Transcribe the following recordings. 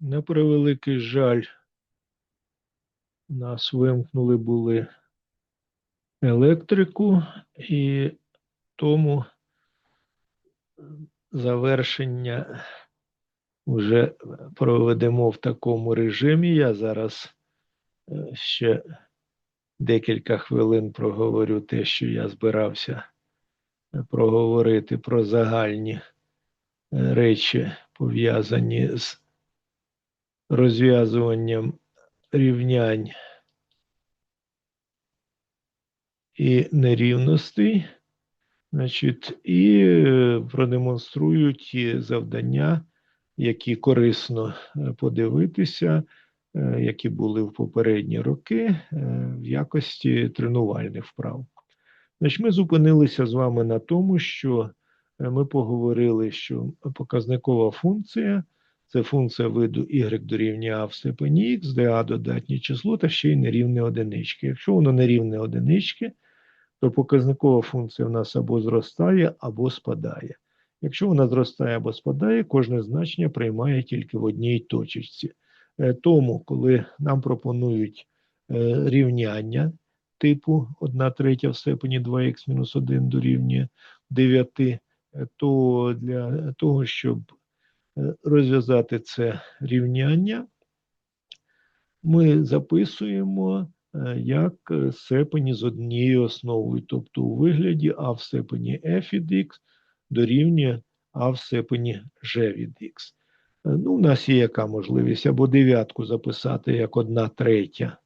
На превеликий жаль, нас вимкнули були електрику, і тому завершення вже проведемо в такому режимі. Я зараз е, ще декілька хвилин проговорю те, що я збирався проговорити про загальні е, речі, пов'язані з розв'язуванням рівнянь і нерівностей, значить, і е, продемонструю ті завдання, які корисно е, подивитися, е, які були в попередні роки в якості тренувальних вправ. Значить, ми зупинилися з вами на тому, що ми поговорили, що показникова функція це функція виду y дорівнює а в степені х, де а додатнє число та ще й нерівне одинички. Якщо воно нерівне одинички, то показникова функція в нас або зростає, або спадає. Якщо вона зростає або спадає, кожне значення приймає тільки в одній точечці. Е, Тому, коли нам пропонують е, рівняння типу 1 третя в степені 2х мінус 1 дорівнює 9, е, то для того, щоб розв'язати це рівняння, ми записуємо е, як е, степені з однією основою, тобто у вигляді а в степені f від x дорівнює а в степені g від x. Е, Ну, у нас є яка можливість або дев'ятку записати як одна третя.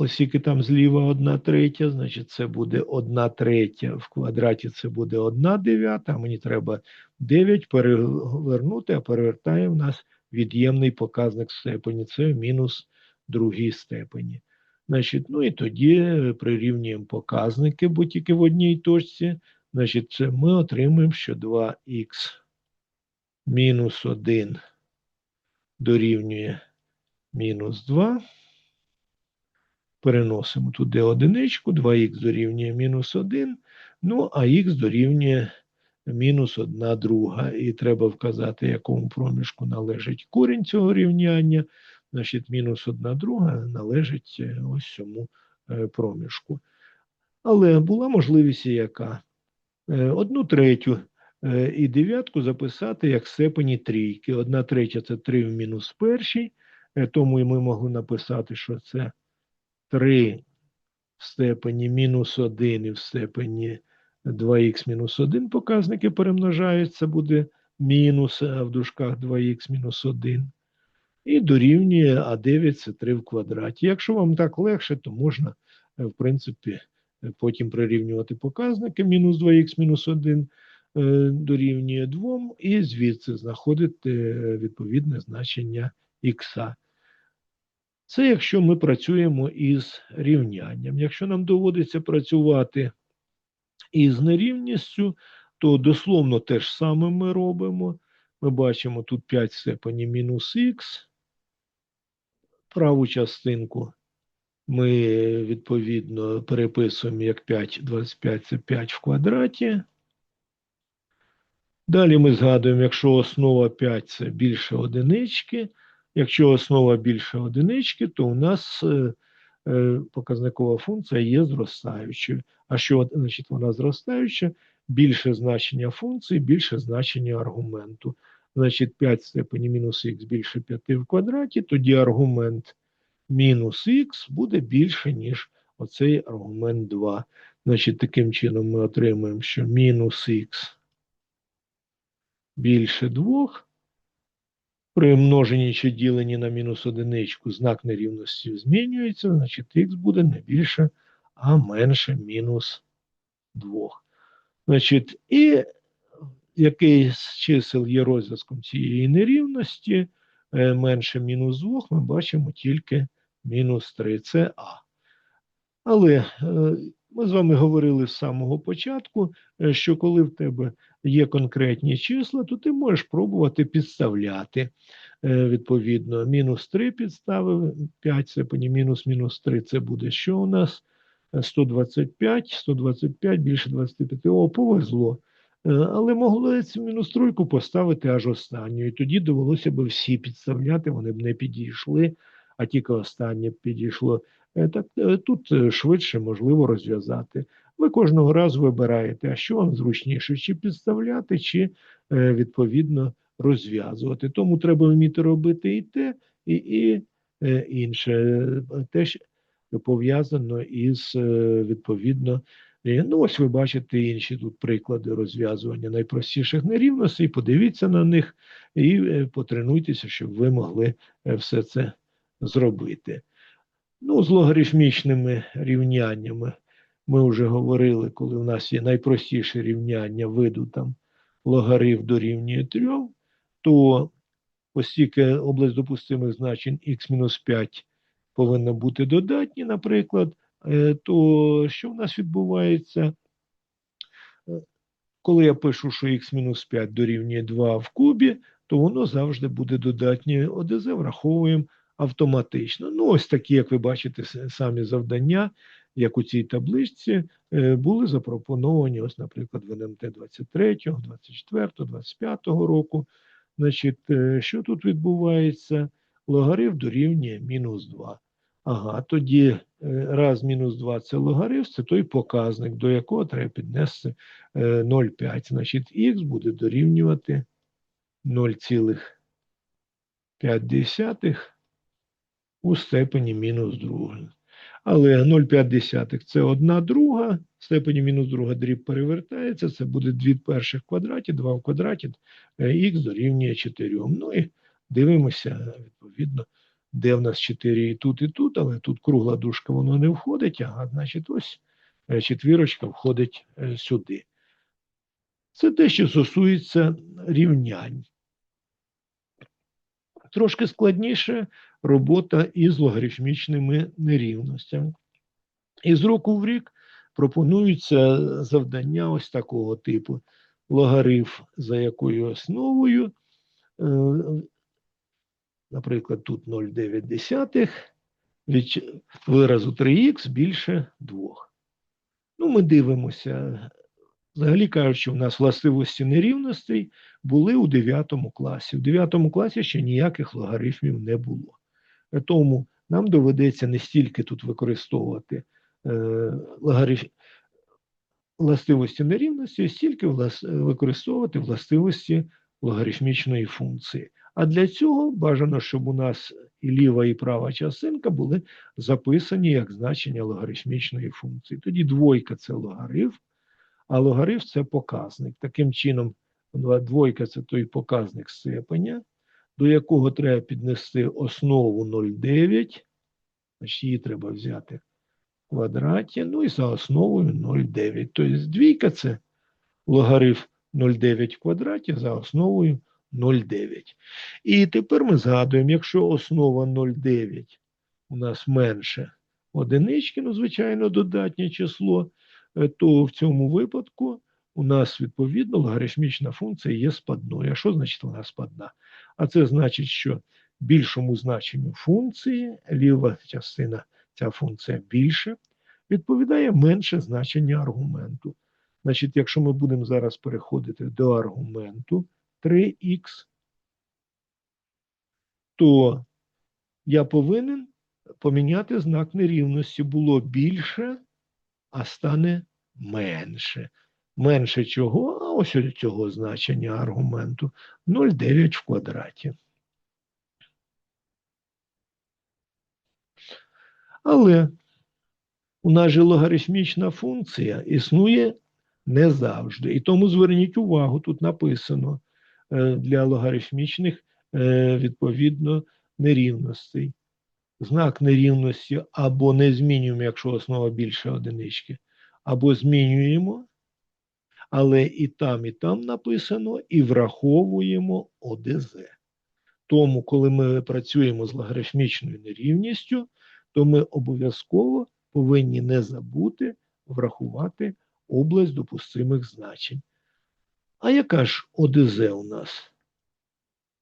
Оскільки там зліва одна третя, значить це буде одна третя. В квадраті це буде одна дев'ята, мені треба 9 перевернути, а перевертає в нас від'ємний показник степені. Це мінус другій степені. Значить, ну і тоді прирівнюємо показники, бо тільки в одній точці. Значить, це ми отримуємо, що 2х мінус 1 дорівнює мінус 2. Переносимо туди одиничку, 2х дорівнює мінус 1, ну а х дорівнює мінус 1 друга. І треба вказати, якому проміжку належить корінь цього рівняння. Значить, мінус 1 друга належить е, ось цьому е, проміжку. Але була можливість яка? Е, Одну третю і дев'ятку записати як степені трійки. Одна третя це 3 в мінус першій, тому і ми могли написати, що це 3 в степені мінус 1 і в степені 2х мінус 1 показники перемножаються, буде мінус, а в дужках 2х мінус 1. І дорівнює А9 це 3 в квадраті. Якщо вам так легше, то можна, е, в принципі, е, потім прирівнювати показники. Мінус 2х мінус 1 е, дорівнює 2, і звідси знаходити е, відповідне значення х. Це якщо ми працюємо із рівнянням. Якщо нам доводиться працювати із нерівністю, то дословно те ж саме ми робимо. Ми бачимо тут 5 в степені мінус х. Праву частинку ми відповідно переписуємо як 5, 25 це 5 в квадраті. Далі ми згадуємо, якщо основа 5 це більше одинички, Якщо основа більше одинички, то у нас е, е, показникова функція є зростаючою. А що значить вона зростаюча? Більше значення функції, більше значення аргументу. Значить, 5 в степені мінус х більше 5 в квадраті, тоді аргумент мінус х буде більше, ніж оцей аргумент 2. Значить, таким чином ми отримуємо, що мінус х більше 2. При множенні чи діленні на мінус одиничку знак нерівності змінюється, значить х буде не більше, а менше мінус 2. Значить, і який з чисел є розв'язком цієї нерівності, е, менше мінус 2, ми бачимо тільки мінус 3, це А. Але е, ми з вами говорили з самого початку, е, що коли в тебе є конкретні числа, то ти можеш пробувати підставляти. Е, Відповідно, мінус 3 підставив, 5 степені мінус мінус 3 це буде що у нас? Е, 125, 125 більше 25. О, повезло. Але могли цю мінус тройку поставити аж останню, і тоді довелося б всі підставляти, вони б не підійшли, а тільки останнє підійшло. Е, Так е, тут е, швидше можливо розв'язати. Ви кожного разу вибираєте, а що вам зручніше, чи підставляти, чи відповідно розв'язувати. Тому треба вміти робити і те, і, і інше. Те, що пов'язано із відповідно. Ну, ось ви бачите інші тут приклади розв'язування найпростіших нерівностей. Подивіться на них і потренуйтеся, щоб ви могли все це зробити. Ну, з логарифмічними рівняннями ми вже говорили, коли у нас є найпростіше рівняння виду там логарифм дорівнює 3, то оскільки область допустимих значень х-5 повинна бути додатні, наприклад, е, то що в нас відбувається? Е, Коли я пишу, що х-5 дорівнює 2 в кубі, то воно завжди буде додатнє ОДЗ, враховуємо автоматично. Ну, ось такі, як ви бачите, самі завдання, як у цій табличці, е, були запропоновані, ось, наприклад, в НМТ 23, 24, 25 року. Значить, е, що тут відбувається? Логарифм дорівнює мінус 2. Ага, тоді е, раз мінус 2 це логарифм, це той показник, до якого треба піднести е, 0,5. Значить, х буде дорівнювати 0,5 у степені мінус 2. Але 0,5 це 1 друга, в степені мінус друга дріб перевертається, це буде 2 перших в квадраті, 2 в квадраті, х дорівнює 4. Ну і дивимося, відповідно, де в нас 4 і тут, і тут, але тут кругла дужка, воно не входить, ага, значить, ось е, четвірочка входить е, сюди. Це те, що стосується рівнянь. Трошки складніше робота із логарифмічними нерівностями. І з року в рік пропонуються завдання ось такого типу. Логарифм за якою основою, е, наприклад, тут 0,9 від виразу 3х більше 2. Ну, ми дивимося. Взагалі кажучи, у нас властивості нерівностей були у 9 класі. У 9 класі ще ніяких логарифмів не було. Тому нам доведеться не стільки тут використовувати е, властивості нерівності, стільки використовувати властивості логарифмічної функції. А для цього бажано, щоб у нас і ліва, і права частинка були записані як значення логарифмічної функції. Тоді двойка це логарифм, а логарифм це показник. Таким чином, двойка це той показник степеня, до якого треба піднести основу 0,9, значить її треба взяти в квадраті, ну і за основою 0,9. Тобто двійка це логарифм 0,9 в квадраті за основою 0,9. І тепер ми згадуємо, якщо основа 0,9 у нас менше одинички, ну, звичайно, додатнє число, е, то в цьому випадку у нас відповідно логарифмічна функція є спадною. А що значить вона спадна? А це значить, що більшому значенню функції, ліва частина ця функція більше, відповідає менше значення аргументу. Значить, якщо ми будемо зараз переходити до аргументу 3х, то я повинен поміняти знак нерівності. Було більше, а стане менше. Менше чого? А ось цього значення аргументу 0,9 в квадраті. Але у нас же логарифмічна функція існує не завжди. І тому зверніть увагу, тут написано е, для логарифмічних е, відповідно нерівностей. Знак нерівності або не змінюємо, якщо основа більше одинички, або змінюємо, але і там, і там написано, і враховуємо ОДЗ. Тому, коли ми працюємо з логарифмічною нерівністю, то ми обов'язково повинні не забути врахувати область допустимих значень. А яка ж ОДЗ у нас?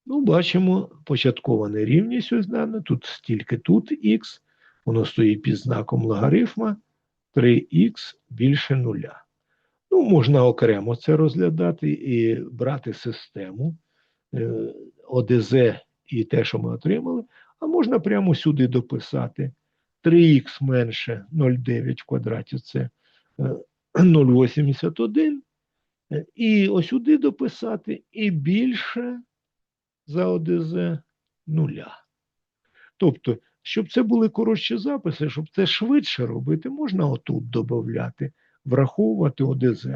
Ну, бачимо, початкова нерівність ось дана, тут стільки тут х, воно стоїть під знаком логарифма 3х більше нуля. Ну, можна окремо це розглядати і брати систему е, ОДЗ і те, що ми отримали, а можна прямо сюди дописати 3х менше 0,9 в квадраті це е, 0,81. Е, І ось сюди дописати і більше за ОДЗ нуля. Тобто, щоб це були коротші записи, щоб це швидше робити, можна отут додати, враховувати ОДЗ.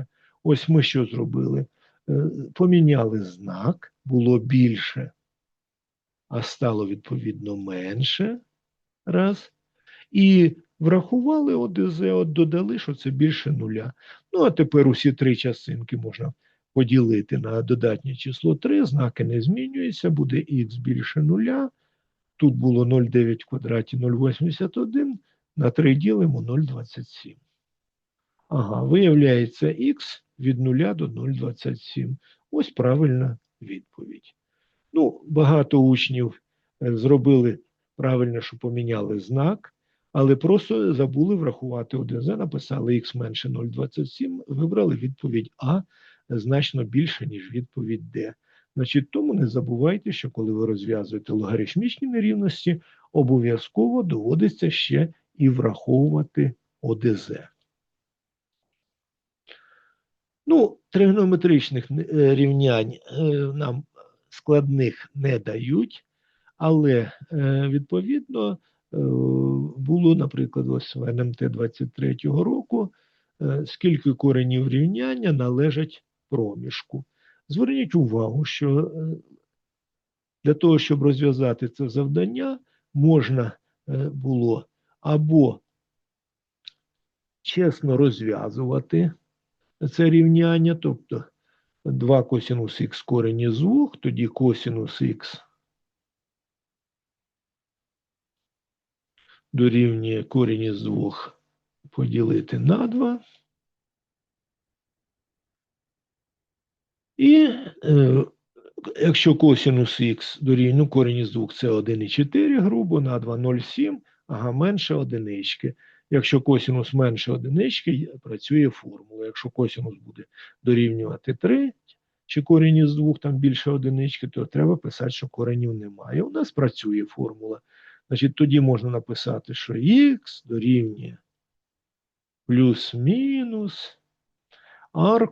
Ось ми що зробили? Е, Поміняли знак, було більше, а стало відповідно менше. Раз. І врахували ОДЗ, от додали, що це більше нуля. Ну, а тепер усі три частинки можна поділити на додатнє число 3, знаки не змінюються, буде х більше нуля. Тут було 0,9 в квадраті 0,81, на 3 ділимо 0,27. Ага, виявляється х від 0 до 0,27. Ось правильна відповідь. Ну, багато учнів е, зробили правильно, що поміняли знак, але просто забули врахувати ОДЗ, написали х менше 0,27, вибрали відповідь А значно більше, ніж відповідь Д. Значить, тому не забувайте, що коли ви розв'язуєте логарифмічні нерівності, обов'язково доводиться ще і враховувати ОДЗ. Ну, тригонометричних е, рівнянь е, нам складних не дають, але е, відповідно було, наприклад, ось в НМТ 23-го року, скільки коренів рівняння належать проміжку. Зверніть увагу, що для того, щоб розв'язати це завдання, можна було або чесно розв'язувати це рівняння, тобто 2 косинус х корені з 2, тоді косинус х дорівнює корінь із 2 поділити на 2. І е, якщо косинус х дорівнює, ну, корінь із 2 це 1,4 грубо, на 2 0,7, ага, менше одинички. Якщо косинус менше одинички, працює формула. Якщо косинус буде дорівнювати 3, чи корінь із 2 там більше одинички, то треба писати, що коренів немає. У нас працює формула. Значить, тоді можна написати, що х дорівнює плюс-мінус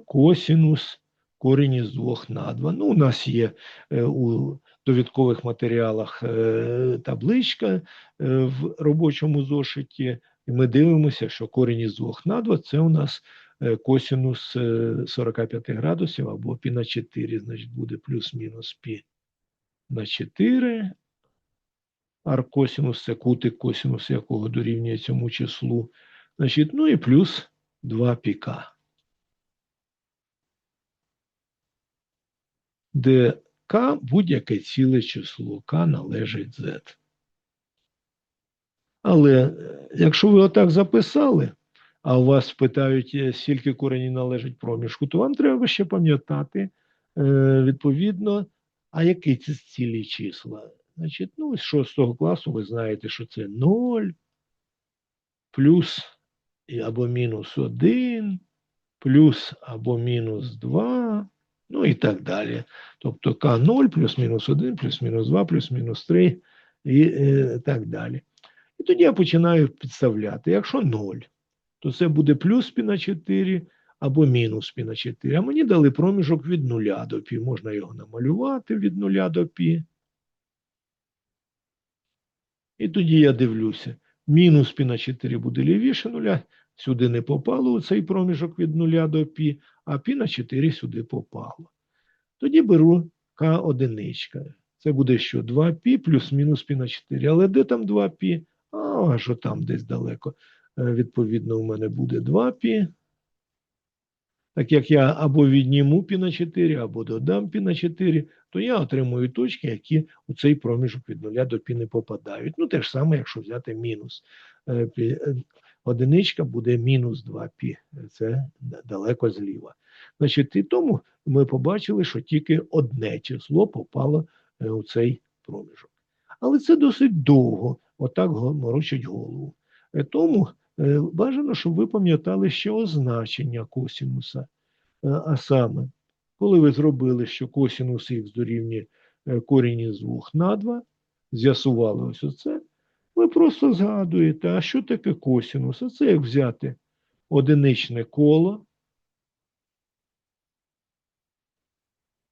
косинус корінь із 2 на 2. Ну, у нас є е, у довідкових матеріалах е, табличка е, в робочому зошиті, і ми дивимося, що корінь із 2 на 2 це у нас е, косинус е, 45 градусів або пі на 4, значить буде плюс-мінус пі на 4. Аркосинус це кутик, косинус якого дорівнює цьому числу. Значить, ну і плюс 2 піка. де k будь-яке ціле число, k належить z. Але е, якщо ви отак записали, а у вас питають, е, скільки коренів належить проміжку, то вам треба ще пам'ятати, е, відповідно, а які це цілі числа. Значить, ну, з 6 класу ви знаєте, що це 0, плюс або мінус 1, плюс або мінус 2, ну і так далі. Тобто К0 плюс-мінус 1, плюс-мінус 2, плюс-мінус 3 і е, так далі. І тоді я починаю підставляти. Якщо 0, то це буде плюс пі на 4 або мінус пі на 4. А мені дали проміжок від 0 до пі. Можна його намалювати від 0 до пі. І тоді я дивлюся. Мінус пі на 4 буде лівіше 0, сюди не попало у цей проміжок від 0 до пі, а пі на 4 сюди попало. Тоді беру К одиничка. Це буде що? 2π плюс-мінус пі на 4. Але де там 2π? А, що там десь далеко. Е, Відповідно, у мене буде 2π. Так як я або відніму пі на 4, або додам пі на 4, то я отримую точки, які у цей проміжок від 0 до пі не попадають. Ну, те ж саме, якщо взяти мінус. Е, пі. Е, Одиничка буде мінус 2π. Це далеко зліва. Значить, і тому ми побачили, що тільки одне число попало у цей проміжок. Але це досить довго, отак морочить голову. Е, Тому Е, Бажано, щоб ви пам'ятали ще означення косінуса. Е, А саме, коли ви зробили, що косінус х дорівнює корінь із 2 на 2, з'ясували ось оце, ви просто згадуєте, а що таке косінус? А це як взяти одиничне коло,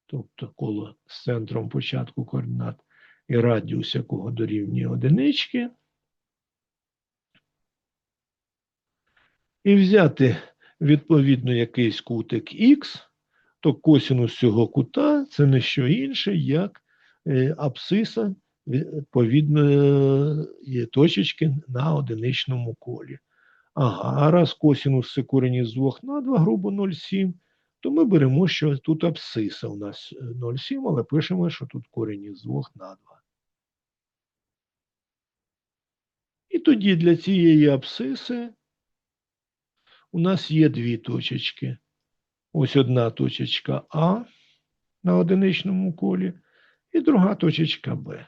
тобто коло з центром початку координат і радіус якого дорівнює одинички, і взяти відповідно якийсь кутик х, то косінус цього кута це не що інше, як е, абсиса відповідної точечки на одиничному колі. Ага, а раз косінус це корінь із 2 на 2, грубо 0,7, то ми беремо, що тут абсиса у нас е, 0,7, але пишемо, що тут корінь із 2 на 2. І тоді для цієї абсиси у нас є дві точечки. Ось одна точечка А на одиничному колі і друга точечка Б.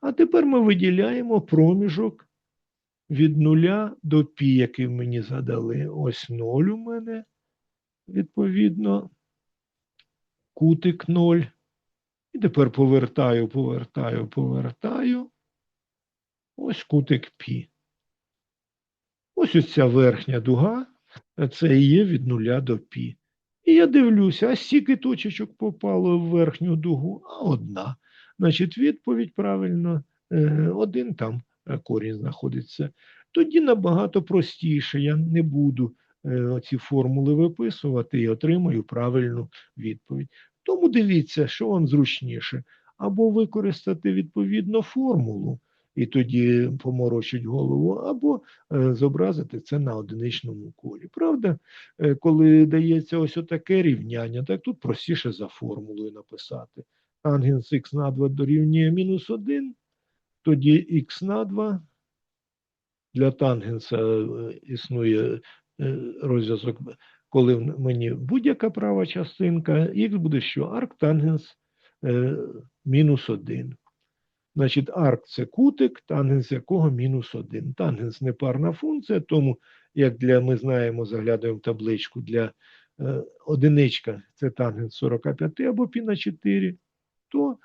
А тепер ми виділяємо проміжок від нуля до пі, який мені задали. Ось 0 у мене, відповідно, кутик 0. І тепер повертаю, повертаю, повертаю. Ось кутик пі. Ось ось ця верхня дуга, це і є від нуля до пі. І я дивлюся, а стільки точечок попало в верхню дугу, а одна. Значить, відповідь правильно, е, один там е, корінь знаходиться. Тоді набагато простіше. Я не буду е, ці формули виписувати і отримаю правильну відповідь. Тому дивіться, що вам зручніше. Або використати відповідно формулу, і тоді поморочить голову, або е, зобразити це на одиничному колі. Правда, Е, коли дається ось отаке рівняння, так тут простіше за формулою написати. Тангенс х на 2 дорівнює мінус 1, тоді х на 2. Для тангенса е, існує розв'язок, коли в мені будь-яка права частинка, х буде що? Арктангенс мінус 1. Значить, арк це кутик, тангенс якого мінус 1. Тангенс не парна функція, тому, як для ми знаємо, заглядаємо в табличку для е, одиничка це тангенс 45 або пі на 4, то е,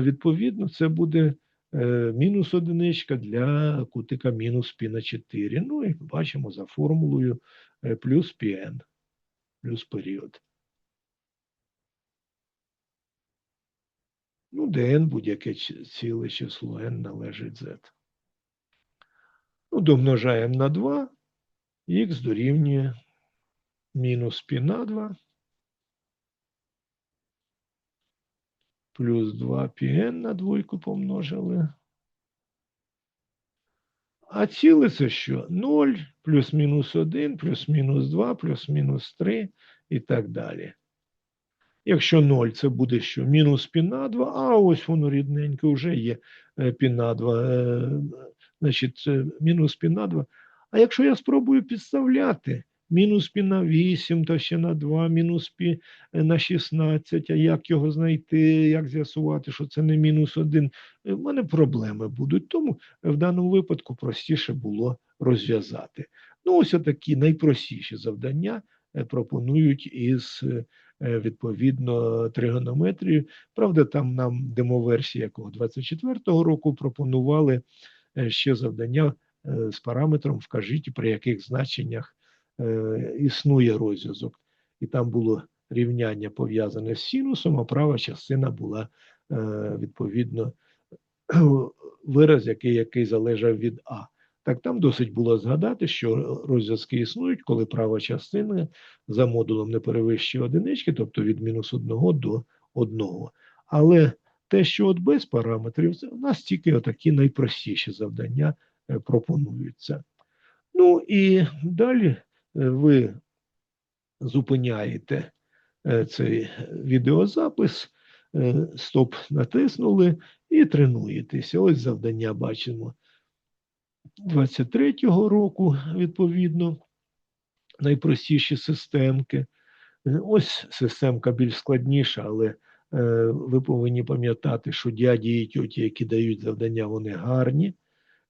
відповідно це буде е, мінус одиничка для кутика мінус пі на 4. Ну і бачимо за формулою е, плюс pn, плюс період. Ну, де n будь-яке ціле число n належить z. Ну, домножаємо на 2, х дорівнює мінус пі на 2 плюс 2 πn на двойку помножили. А ціле це що? 0 плюс мінус 1 плюс мінус 2 плюс мінус 3 і так далі. Якщо 0, це буде що? Мінус пі на 2, а ось воно рідненько вже є е, пі на 2. е, Значить, мінус пі на 2. А якщо я спробую підставляти мінус пі на 8, то ще на 2, мінус пі е, на 16, а як його знайти, як з'ясувати, що це не мінус 1, е, в мене проблеми будуть. Тому в даному випадку простіше було розв'язати. Ну, ось такі найпростіші завдання е, пропонують із е, е, відповідно тригонометрію. Правда, там нам демоверсія якого 24-го року пропонували е, ще завдання е, з параметром вкажіть, при яких значеннях е, існує розв'язок. І там було рівняння пов'язане з синусом, а права частина була е, відповідно вираз, який, який залежав від А. Так там досить було згадати, що розв'язки існують, коли права частина за модулом не перевищує одинички, тобто від мінус 1 до 1. Але те, що от без параметрів, у нас тільки отакі найпростіші завдання е, пропонуються. Ну і далі е, ви зупиняєте е, цей відеозапис, стоп натиснули і тренуєтеся. Ось завдання бачимо 23-го року, відповідно, найпростіші системки. Е, Ось системка більш складніша, але е, ви повинні пам'ятати, що дяді і тьоті, які дають завдання, вони гарні.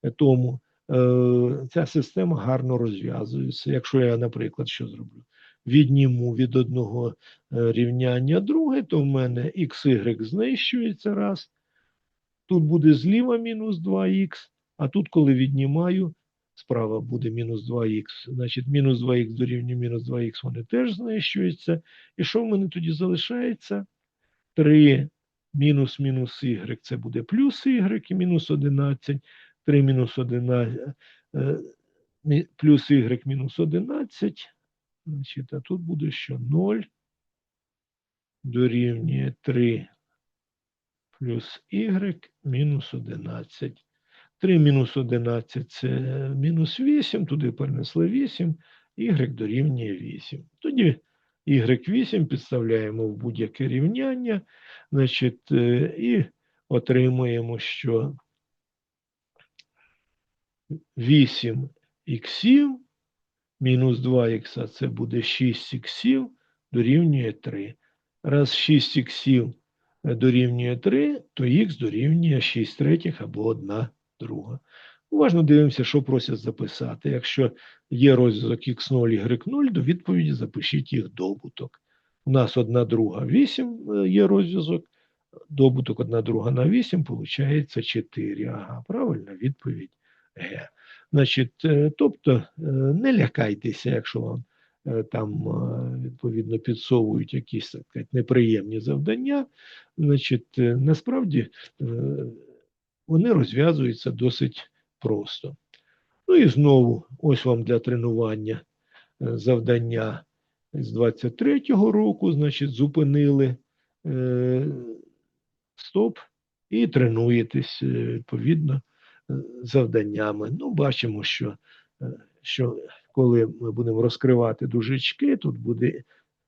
Е, Тому е, ця система гарно розв'язується. Якщо я, наприклад, що зроблю? Відніму від одного е, рівняння друге, то в мене xy знищується раз. Тут буде зліва мінус 2х, а тут, коли віднімаю, справа буде мінус 2х. Значить, мінус 2х дорівнює мінус 2х, вони теж знищуються. І що в мене тоді залишається? 3 мінус мінус y це буде плюс y і мінус 11. 3 мінус 11, е, плюс y мінус 11. Значить, а тут буде що 0 дорівнює 3 плюс y мінус 11. 3 мінус 11 це мінус 8, туди перенесли 8, y дорівнює 8. Тоді y8 підставляємо в будь-яке рівняння, значить, е, і отримуємо, що 8 іксів мінус 2 ікса це буде 6 іксів дорівнює 3. Раз 6 іксів е, дорівнює 3, то х дорівнює 6 третіх або 1 друга. Уважно дивимося, що просять записати. Якщо є розв'язок x0, y0, до відповіді запишіть їх добуток. У нас 1 друга 8 є розв'язок, добуток 1 друга на 8, виходить 4. Ага, правильна відповідь Г. Значить, е, тобто е, не лякайтеся, якщо вам е, там е, відповідно підсовують якісь так неприємні завдання. Значить, е, насправді е, вони розв'язуються досить просто. Ну і знову, ось вам для тренування е, завдання з 23-го року, значить, зупинили е, стоп і тренуєтесь е, відповідно е, завданнями. Ну, бачимо, що, що коли ми будемо розкривати дужечки, тут буде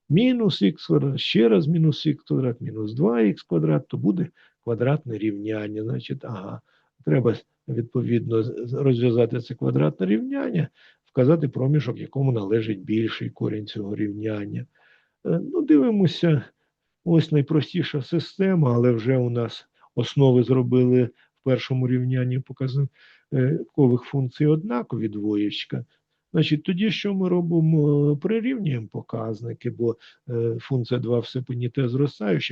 мінус х квадрат, ще раз мінус х квадрат, мінус 2х квадрат, то буде квадратне рівняння. Значить, ага, треба відповідно розв'язати це квадратне рівняння, вказати проміжок, якому належить більший корінь цього рівняння. Е, Ну, дивимося, ось найпростіша система, але вже у нас основи зробили в першому рівнянні показникових функцій однакові двоєчка. Значить, тоді що ми робимо? Прирівнюємо показники, бо е, функція 2 в степені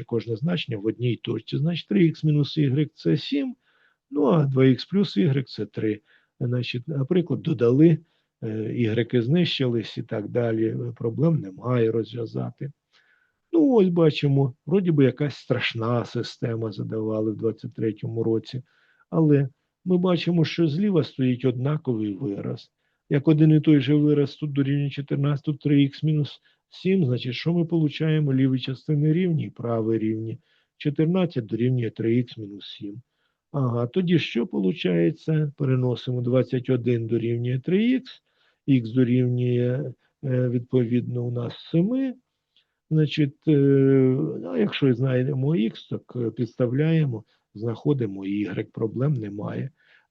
кожне значення в одній точці. Значить, 3х мінус y це 7, ну а 2х плюс y це 3. Значить, наприклад, додали, е, y знищились і так далі. е, Проблем немає розв'язати. Ну, ось бачимо, вроді би якась страшна система задавали в 23-му році, але ми бачимо, що зліва стоїть однаковий вираз. Як один і той же вираз тут дорівнює 14, тут 3х мінус 7, значить, що ми получаємо? Ліві частини рівні праві рівні. 14 дорівнює 3х мінус 7. Ага, тоді що виходить? Переносимо 21 дорівнює 3х, х дорівнює, відповідно, у нас 7. Значить, е, а якщо знайдемо х, так е, підставляємо, знаходимо y, проблем немає.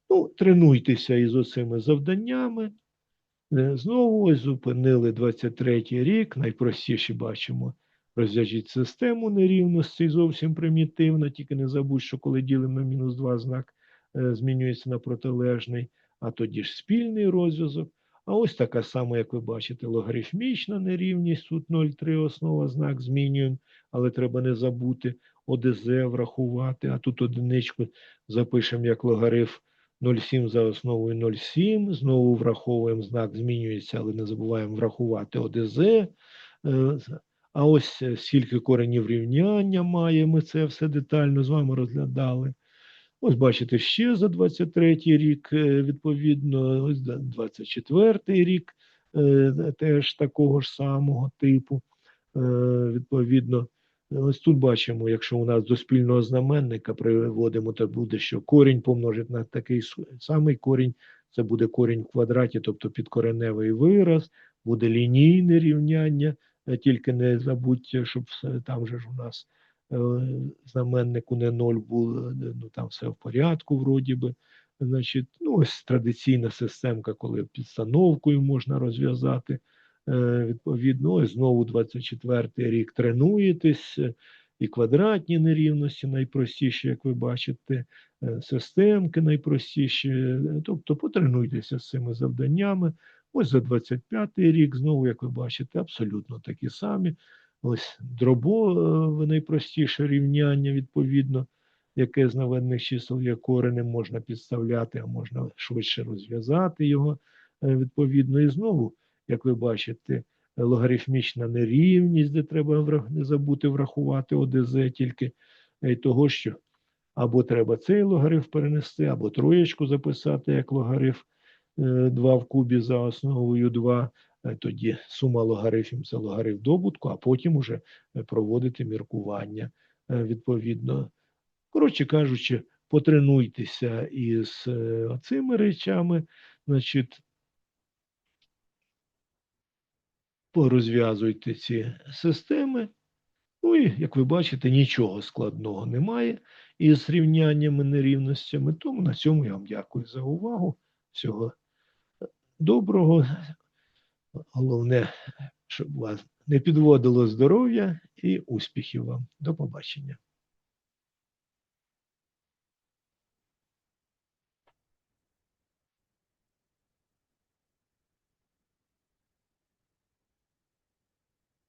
Ну, тренуйтеся із оцими завданнями. Е, Знову ось зупинили 23-й рік. Найпростіші бачимо. Розв'яжіть систему нерівностей, зовсім примітивно, тільки не забудь, що коли ділимо мінус 2 знак е, змінюється на протилежний, а тоді ж спільний розв'язок. А ось така сама, як ви бачите, логарифмічна нерівність, тут 0,3 основа знак змінюємо, але треба не забути ОДЗ врахувати, а тут одиничку запишемо як логарифм 0,7 за основою 0,7, знову враховуємо знак змінюється, але не забуваємо врахувати ОДЗ. Е, А ось е, скільки коренів рівняння має, ми це все детально з вами розглядали. Ось бачите, ще за 23-й рік, е, відповідно, ось за 24-й рік теж такого ж самого типу. Відповідно, ось тут бачимо, якщо у нас до спільного знаменника приводимо, то буде, що корінь помножить на такий самий корінь, це буде корінь в квадраті, тобто підкореневий вираз, буде лінійне рівняння, е, тільки не забудьте, щоб там же ж у нас е, знаменнику не ноль було, е, ну там все в порядку, вроді би. Значить, ну ось традиційна системка, коли підстановкою можна розв'язати. Е, Відповідно, ось знову 24-й рік тренуєтесь, е, і квадратні нерівності найпростіші, як ви бачите, е, системки найпростіші. Тобто потренуйтеся з цими завданнями. Ось за 25-й рік, знову, як ви бачите, абсолютно такі самі. Ось дробове найпростіше рівняння, відповідно, яке з наведених чисел є коренем, можна підставляти, а можна швидше розв'язати його відповідно. І знову, як ви бачите, логарифмічна нерівність, де треба не забути врахувати ОДЗ тільки е, того, що або треба цей логарифм перенести, або троєчку записати як логарифм 2 в кубі за основою 2, е, тоді сума логарифмів це логарифм добутку, а потім уже е, проводити міркування е, відповідно. Коротше кажучи, потренуйтеся із е, цими речами, значить, порозв'язуйте ці системи. Ну і, як ви бачите, нічого складного немає із рівняннями нерівностями. Тому на цьому я вам дякую за увагу. Всього доброго. Головне, щоб вас не підводило здоров'я і успіхів вам. До побачення.